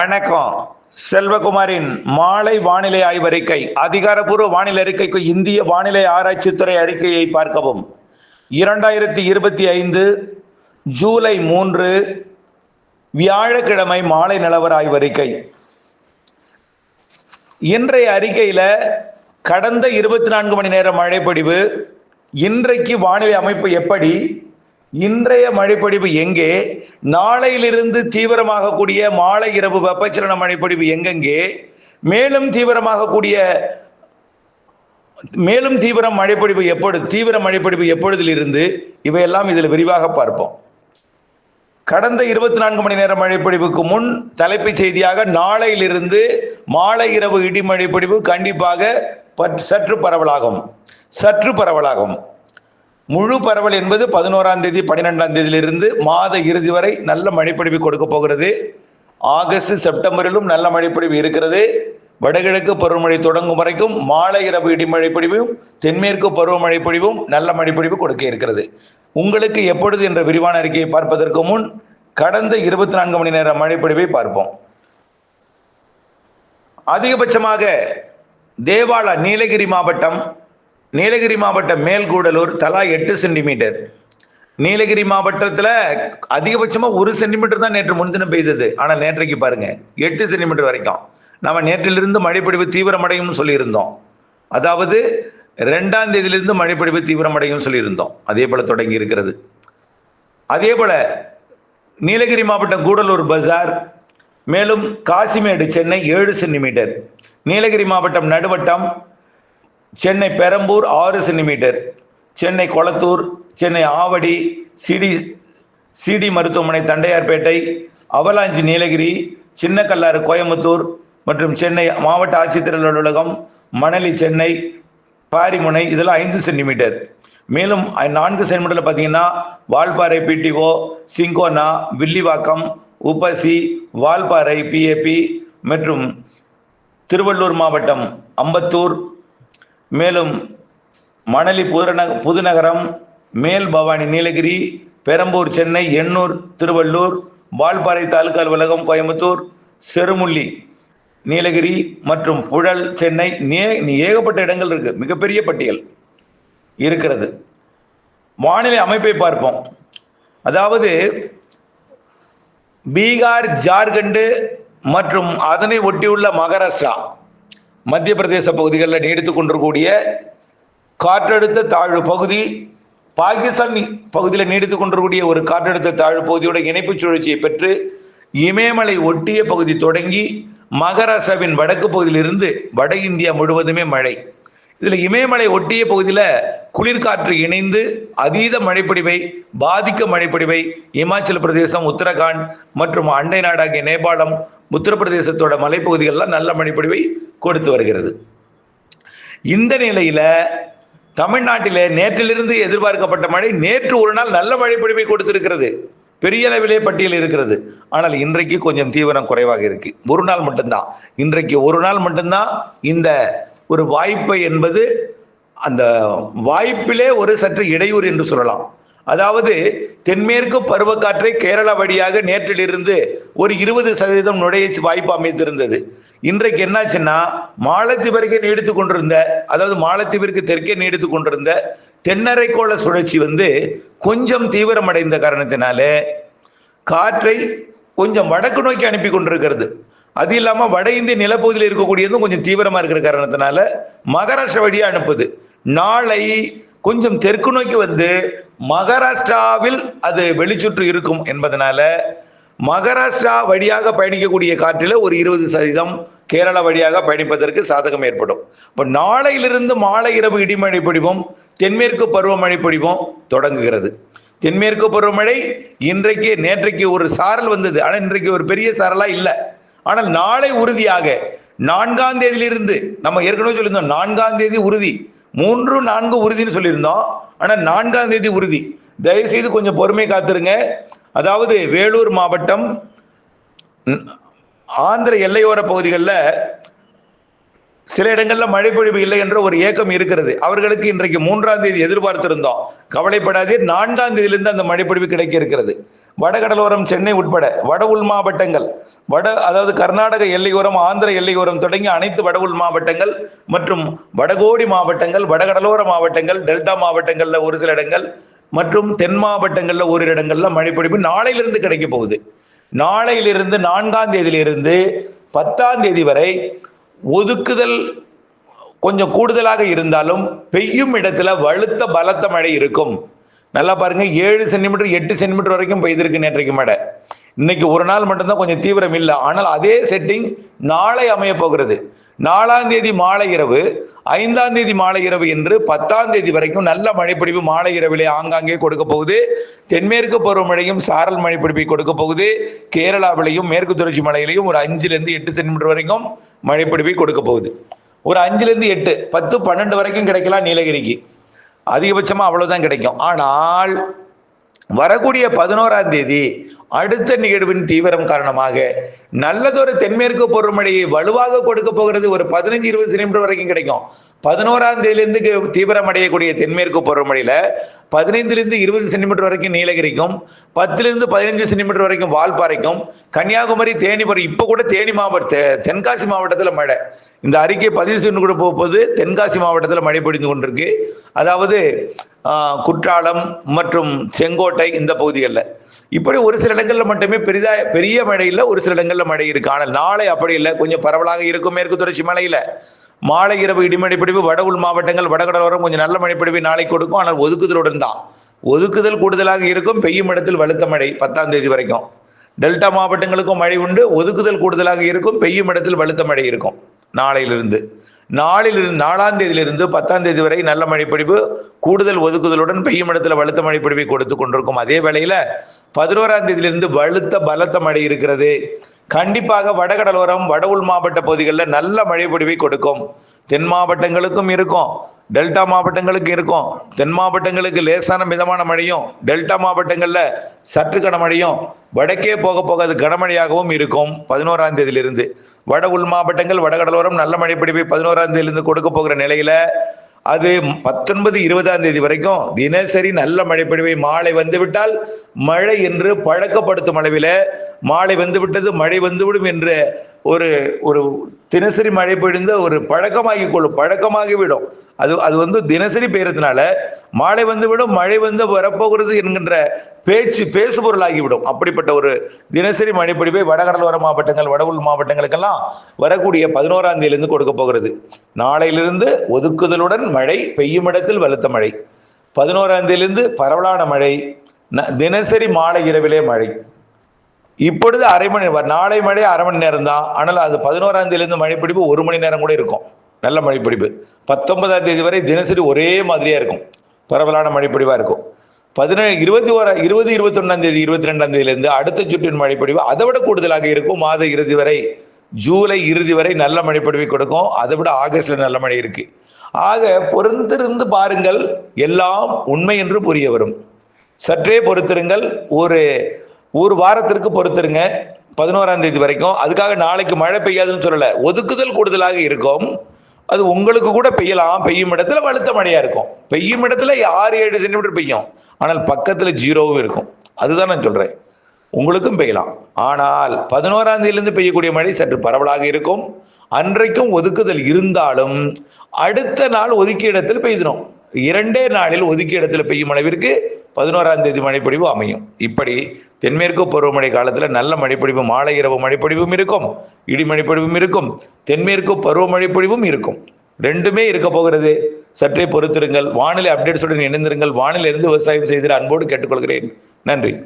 வணக்கம். செல்வகுமாரின் மாலை வானிலை ஆய்வறிக்கை அதிகாரப்பூர்வ வானிலை அறிக்கைக்கு இந்திய வானிலை ஆராய்ச்சித்துறை அறிக்கையை பார்க்கவும். இரண்டாயிரத்தி இருபத்தி ஐந்து ஜூலை மூன்று வியாழக்கிழமை மாலை நிலவர ஆய்வறிக்கை. இன்றைய அறிக்கையில் கடந்த இருபத்தி நான்கு மணி நேர மழைப்பொழிவு இன்றைக்கு வானிலை அமைப்பு எப்படி இன்றைய மழைப்பொழிவு எங்கே? நாளையிலிருந்து தீவிரமாக கூடிய மாலை இரவு வெப்பச்சலன மழைப்பொழிவு எங்கெங்கே? மேலும் தீவிரமாக கூடிய மேலும் தீவிரம் மழைப்பொழிவு எப்பொழுது தீவிர மழைப்பொழிவு எப்பொழுதிலிருந்து? இவையெல்லாம் இதில் விரிவாக பார்ப்போம். கடந்த இருபத்தி நான்கு மணி நேர மழைப்பொழிவுக்கு முன் தலைப்புச் செய்தியாக நாளையிலிருந்து மாலை இரவு இடி மழைப்பொழிவு கண்டிப்பாக சற்று பரவலாகும். சற்று பரவலாகும். முழு பரவல் என்பது பதினோராம் தேதி பன்னிரெண்டாம் தேதியிலிருந்து மாத இறுதி வரை நல்ல மழைப்பொழிவு கொடுக்க போகிறது. ஆகஸ்ட் செப்டம்பரிலும் நல்ல மழைப்பொழிவு இருக்கிறது. வடகிழக்கு பருவமழை தொடங்கும் வரைக்கும் மாலை இரவு இடிமழை பொழிவும் தென்மேற்கு பருவமழை பொழிவும் நல்ல மழைப்பொழிவு கொடுக்க இருக்கிறது. உங்களுக்கு எப்பொழுது என்ற விரிவான அறிக்கையை பார்ப்பதற்கு முன் கடந்த இருபத்தி நான்கு மணி நேர மழைப்பொழிவை பார்ப்போம். அதிகபட்சமாக தேவாலா நீலகிரி மாவட்டம் நீலகிரி மாவட்டம் மேல்கூடலூர் தலா எட்டு சென்டிமீட்டர். நீலகிரி மாவட்டத்தில் அதிகபட்சமாக ஒரு சென்டிமீட்டர் தான் நேற்று முன்தினம் பெய்தது. ஆனால் நேற்றைக்கு பாருங்க எட்டு சென்டிமீட்டர் வரைக்கும். நம்ம நேற்றிலிருந்து மழைப்பொழிவு தீவிரமடையும் சொல்லியிருந்தோம். அதாவது ரெண்டாம் தேதியிலிருந்து மழைப்பொழிவு தீவிரமடையும் சொல்லியிருந்தோம். அதே போல தொடங்கி இருக்கிறது. அதே போல நீலகிரி மாவட்டம் கூடலூர் பஜார் மேலும் காசிமேடு சென்னை ஏழு சென்டிமீட்டர். நீலகிரி மாவட்டம் நடுவட்டம் சென்னை பெரம்பூர் ஆறு சென்டிமீட்டர் சென்னை கொளத்தூர் சென்னை ஆவடி சிடி சிடி மருத்துவமனை தண்டையார்பேட்டை அவலாஞ்சி நீலகிரி சின்னக்கல்லாறு கோயம்புத்தூர் மற்றும் சென்னை மாவட்ட ஆட்சித்தலைவர் அலுவலகம் மணலி சென்னை பாரிமுனை இதெல்லாம் ஐந்து சென்டிமீட்டர். மேலும் நான்கு சென்டிமீட்டர்ல பார்த்தீங்கன்னா வால்பாறை பிடிஓ சிங்கோனா வில்லிவாக்கம் உப்பசி வால்பாறை பிஏபி மற்றும் திருவள்ளூர் மாவட்டம் அம்பத்தூர் மேலும் மணலி புதுநக புதுநகரம் மேல் பவானி நீலகிரி பெரம்பூர் சென்னை எண்ணூர் திருவள்ளூர் வால்பாறை தாலுகா அலுவலகம் கோயம்புத்தூர் செருமுள்ளி நீலகிரி மற்றும் புழல் சென்னை நே ஏகப்பட்ட இடங்கள் இருக்கு. மிகப்பெரிய பட்டியல் இருக்கிறது. வானிலை அமைப்பை பார்ப்போம். அதாவது பீகார் ஜார்க்கண்டு மற்றும் அதனை ஒட்டியுள்ள மகாராஷ்டிரா. மத்திய பிரதேச பகுதிகளில் நீடித்துக் கொண்டிருக்கக்கூடிய காற்றழுத்த தாழ்வு பகுதி பாகிஸ்தான் பகுதியில் நீடித்துக் கொண்டிருக்கூடிய ஒரு காற்றழுத்த தாழ்வு பகுதியோட இணைப்புச் சுழற்சியை பெற்று இமயமலை ஒட்டிய பகுதி தொடங்கி மகாராஷ்டிராவின் வடக்கு பகுதியிலிருந்து வட இந்தியா முழுவதுமே மழை. இதுல இமயமலை ஒட்டிய பகுதியில குளிர்காற்று இணைந்து அதீத மழைப்பொடிவை பாதிக்க மழைப்பொடிவை இமாச்சல பிரதேசம் உத்தரகாண்ட் மற்றும் அண்டை நாடாகிய நேபாளம் உத்தரப்பிரதேசத்தோட மலைப்பகுதிகள்லாம் நல்ல மழைப்பொடிவை கொடுத்து வருகிறது. இந்த நிலையில தமிழ்நாட்டிலே நேற்றிலிருந்து எதிர்பார்க்கப்பட்ட மழை நேற்று ஒரு நாள் நல்ல மழைப்பொழிவை கொடுத்திருக்கிறது. பெரிய அளவிலே பட்டியல் இருக்கிறது. ஆனால் இன்றைக்கு கொஞ்சம் தீவிரம் குறைவாக இருக்கு. ஒரு நாள் மட்டும்தான். இன்றைக்கு ஒரு நாள் மட்டும்தான் இந்த ஒரு வாய்ப்பை என்பது அந்த வாய்ப்பிலே ஒரு சற்று இடையூறு என்று சொல்லலாம். அதாவது தென்மேற்கு பருவக்காற்றை கேரளா வழியாக நேற்றிலிருந்து ஒரு இருபது சதவீதம் நுழைய வாய்ப்பு அமைத்திருந்தது இன்றைக்கு என்னாச்சுன்னா மாலத்தீவிற்கு நீடித்து கொண்டிருந்த அதாவது மாலத்தீவிற்கு தெற்கே நீடித்து கொண்டிருந்த தென்னரைக்கோள சுழற்சி வந்து கொஞ்சம் தீவிரமடைந்த காரணத்தினாலே காற்றை கொஞ்சம் வடக்கு நோக்கி அனுப்பி கொண்டிருக்கிறது. அது இல்லாமல் வட இந்திய நிலப்பகுதியில் இருக்கக்கூடியதும் கொஞ்சம் தீவிரமாக இருக்கிற காரணத்தினால மகாராஷ்டிரா வழியாக அனுப்புது. நாளை கொஞ்சம் தெற்கு நோக்கி வந்து மகாராஷ்டிராவில் அது வெளிச்சுற்று இருக்கும் என்பதனால மகாராஷ்டிரா வழியாக பயணிக்கக்கூடிய காற்றில் ஒரு இருபது சதவீதம் கேரளா வழியாக பயணிப்பதற்கு சாதகம் ஏற்படும். இப்போ நாளையிலிருந்து மாலை இரவு இடிமழை பொழிவும் தென்மேற்கு பருவமழை பொழிவும் தொடங்குகிறது. தென்மேற்கு பருவமழை இன்றைக்கு நேற்றைக்கு ஒரு சாரல் வந்தது. ஆனால் இன்றைக்கு ஒரு பெரிய சாரலாக இல்லை. ஆனால் நாளை உறுதியாக நான்காம் தேதியிலிருந்து நம்ம ஏற்கனவே சொல்லியிருந்தோம் நான்காம் தேதி உறுதி. மூன்று நான்கு உறுதின்னு சொல்லியிருந்தோம். ஆனால் நான்காம் தேதி உறுதி. தயவுசெய்து கொஞ்சம் பொறுமை காத்துருங்க. அதாவது வேலூர் மாவட்டம் ஆந்திர எல்லையோர பகுதிகளில் சில இடங்கள்ல மழைப்பொழிவு இல்லை என்ற ஒரு ஏக்கம் இருக்கிறது. அவர்களுக்கு இன்றைக்கு மூன்றாம் தேதி எதிர்பார்த்திருந்தோம். கவலைப்படாதே நான்காம் தேதியிலிருந்து அந்த மழைப்பொழிவு கிடைக்க இருக்கிறது. வடகடலோரம் சென்னை உட்பட வட உள் மாவட்டங்கள் வட அதாவது கர்நாடக எல்லையோரம் ஆந்திர எல்லையோரம் தொடங்கி அனைத்து வட உள் மாவட்டங்கள் மற்றும் வடகோடி மாவட்டங்கள் வடகடலோர மாவட்டங்கள் டெல்டா மாவட்டங்கள்ல ஒரு சில இடங்கள் மற்றும் தென் மாவட்டங்கள்ல ஓரிரு இடங்கள்ல பொழிப்பு நாளையிலிருந்து கிடைக்க போகுது. நாளையிலிருந்து நான்காம் தேதியிலிருந்து பத்தாம் தேதி வரை ஒதுக்குதல் கொஞ்சம் கூடுதலாக இருந்தாலும் பெய்யும் இடத்துல வலுத்த பலத்த மழை இருக்கும். நல்லா பாருங்க ஏழு சென்டிமீட்டர் எட்டு சென்டிமீட்டர் வரைக்கும் பெய்திருக்கு நேற்றைக்கு மழை இன்னைக்கு ஒரு நாள் மட்டும்தான் கொஞ்சம் தீவிரம் இல்லை. ஆனால் அதே செட்டிங் நாளை அமைய போகிறது. நாலாம் தேதி மாலை இரவு ஐந்தாம் தேதி மாலை இரவு என்று பத்தாம் தேதி வரைக்கும் நல்ல மழைப்பிடிப்பு மாலை இரவிலே ஆங்காங்கே கொடுக்க போகுது. தென்மேற்கு பருவமழையும் சாரல் மழைப்பிடிப்பை கொடுக்க போகுது. கேரளாவிலையும் மேற்கு தொடர்ச்சி மலையிலையும் ஒரு அஞ்சுலேருந்து எட்டு சென்டிமீட்டர் வரைக்கும் மழைப்பிடிப்பை கொடுக்க போகுது. ஒரு அஞ்சுலேருந்து எட்டு பத்து பன்னெண்டு வரைக்கும் கிடைக்கலாம் நீலகிரிக்கு. அதிகபட்சமா அவ்வளவுதான் கிடைக்கும். ஆனால் வரக்கூடிய பதினோராம் தேதி அடுத்த நிகழ்வின் தீவிரம் காரணமாக நல்லதொரு தென்மேற்கு பருவமழையை வலுவாக கொடுக்க போகிறது ஒரு பதினஞ்சு இருபது சென்டிமீட்டர் வரைக்கும் கிடைக்கும். பதினோராம் தேதியிலிருந்து தீவிரமடையக்கூடிய தீவிரம் அடையக்கூடிய தென்மேற்கு பருவமழையில பதினைந்துலேருந்து இருபது சென்டிமீட்டர் வரைக்கும் நீலகிரிக்கும் பத்துலேருந்து பதினஞ்சு சென்டிமீட்டர் வரைக்கும் வால்பாறைக்கும் கன்னியாகுமரி தேனி இப்போ கூட தேனி மாவட்ட தென்காசி மாவட்டத்தில் மழை. இந்த அறிக்கை பதிவு செய்து கூட போகும்போது தென்காசி மாவட்டத்தில் மழை பொழிந்து கொண்டிருக்கு. அதாவது குற்றாலம் மற்றும் செங்கோட்டை இந்த பகுதிகளில். இப்படி ஒரு சில இடங்களில் மட்டுமே பெரிதா பெரிய மழையில் ஒரு சில இடங்களில் மழை இருக்கு. ஆனால் நாளை அப்படி இல்லை. கொஞ்சம் பரவலாக இருக்கும். மேற்கு தொடர்ச்சி மலையில. மாலை இரவு இடிமழை பிடிப்பு வட உள் மாவட்டங்கள் வடகடலோரம் கொஞ்சம் நல்ல மழை பிடிப்பு நாளை கொடுக்கும். ஆனால் ஒதுக்குதலுடன் தான். ஒதுக்குதல் கூடுதலாக இருக்கும். பெய்யும் இடத்தில் வலுத்த மழை பத்தாம் தேதி வரைக்கும். டெல்டா மாவட்டங்களுக்கும் மழை உண்டு. ஒதுக்குதல் கூடுதலாக இருக்கும். பெய்யும் இடத்தில் வலுத்த மழை இருக்கும். நாளையிலிருந்து. நாளிலிருந்து நாலாம் தேதியிலிருந்து பத்தாம் தேதி வரை நல்ல மழைப்பிடிப்பு கூடுதல் ஒதுக்குதலுடன் பெய்யும் இடத்துல வலுத்த மழைப்பிடிப்பை கொடுத்து கொண்டிருக்கும். அதே வேளையில பதினோராம் தேதியிலிருந்து வலுத்த பலத்த மழை இருக்கிறது. கண்டிப்பாக வடகடலோரம் வட உள் மாவட்ட பகுதிகளில் நல்ல மழைப்பொழிவை கொடுக்கும். தென் மாவட்டங்களுக்கும் இருக்கும். டெல்டா மாவட்டங்களுக்கு இருக்கும். தென் மாவட்டங்களுக்கு லேசான மிதமான மழையும் டெல்டா மாவட்டங்களில் சற்று கனமழையும் வடக்கே போக போக அது கனமழையாகவும் இருக்கும். பதினோராம் தேதியிலிருந்து. வட உள் மாவட்டங்கள் வடகடலோரம் நல்ல மழைப்பிடிப்பை பதினோராம் தேதியிலிருந்து கொடுக்க போகிற நிலையில அது பத்தொன்பது இருபதாம் தேதி வரைக்கும் தினசரி நல்ல மழை பெய்வை மாலை வந்துவிட்டால் மழை என்று பழக்கப்படுத்தும் அளவில் மாலை வந்துவிட்டது மழை வந்துவிடும் என்று ஒரு ஒரு தினசரி மழை பொழிந்த ஒரு பழக்கமாகி கொள்ளும் பழக்கமாகிவிடும். அது அது வந்து தினசரி பெய்யறதுனால மாலை வந்துவிடும் மழை வந்து வரப்போகிறது என்கின்ற பேச்சு பேசுபொருளாகிவிடும். அப்படிப்பட்ட ஒரு தினசரி மழைப்பொழிவை வடகடலோர மாவட்டங்கள் வட உள் மாவட்டங்களுக்கெல்லாம் வரக்கூடிய பதினோராம் தேதியிலிருந்து கொடுக்க போகிறது. நாளையிலிருந்து ஒதுக்குதலுடன் மழை பெய்யும் இடத்தில் வலுத்த மழை. பதினோராம் தேதியிலிருந்து பரவலான மழை ந- தினசரி மாலை இரவிலே மழை. இப்பொழுது அரை மணி நாளை மழை அரை மணி நேரம் தான். ஆனால் அது பதினோராம் தேதியிலிருந்து மழை பிடிப்பு ஒரு மணி நேரம் கூட இருக்கும். நல்ல மழை பிடிப்பு பத்தொன்பதாம் தேதி வரை தினசரி ஒரே மாதிரியா இருக்கும். பரவலான மழைப்பொழிவா இருக்கும். பதினேழு இருபத்தி ஓரா இருபது இருபத்தி தேதி இருபத்தி ரெண்டாம் தேதியிலிருந்து அடுத்த சுற்றின் மழைப்பொழிவு அதை விட கூடுதலாக இருக்கும். மாத இறுதி வரை ஜூலை இறுதி வரை நல்ல மழைப்பொழிவை கொடுக்கும். அதை விட ஆகஸ்ட்ல நல்ல மழை இருக்கு. ஆக பொறுத்திருந்து பாருங்கள். எல்லாம் உண்மை என்று புரிய வரும். சற்றே பொறுத்திருங்கள். ஒரு ஒரு வாரத்திற்கு பொறுத்திருங்க. பதினோராம் தேதி வரைக்கும். அதுக்காக நாளைக்கு மழை பெய்யாதுன்னு சொல்லல. ஒதுக்குதல் கூடுதலாக இருக்கும். அது உங்களுக்கு கூட பெய்யலாம். பெய்யும் இடத்துல வலுத்த மழையா இருக்கும். பெய்யும் இடத்துல ஆறு ஏழு சென்டிமீட்டர் பெய்யும். ஆனால் பக்கத்துல ஜீரோவும் இருக்கும். அதுதான் நான் சொல்றேன். உங்களுக்கும் பெய்யலாம். ஆனால் பதினோராம் தேதியிலிருந்து பெய்யக்கூடிய மழை சற்று பரவலாக இருக்கும். அன்றைக்கும் ஒதுக்குதல் இருந்தாலும் அடுத்த நாள் ஒதுக்கிய இடத்தில் பெய்திடும் இரண்டே நாளில் ஒதுக்கிய இடத்துல பெய்யும் அளவிற்கு பதினோராம் தேதி மழைப்பொழிவு அமையும். இப்படி தென்மேற்கு பருவமழை காலத்தில் நல்ல மழைப்பொழிவு மாலை இரவு மழைப்பொழிவும் இருக்கும் இடி மழைப்பொழிவும் இருக்கும் தென்மேற்கு பருவமழைப்பொழிவும் இருக்கும். ரெண்டுமே இருக்க போகிறது. சற்றே பொறுத்திருங்கள். வானிலை அப்டேட்ஸுடன் இணைந்திருங்கள். வானிலை இருந்து விவசாயம் செய்திட அன்போடு கேட்டுக்கொள்கிறேன். நன்றி.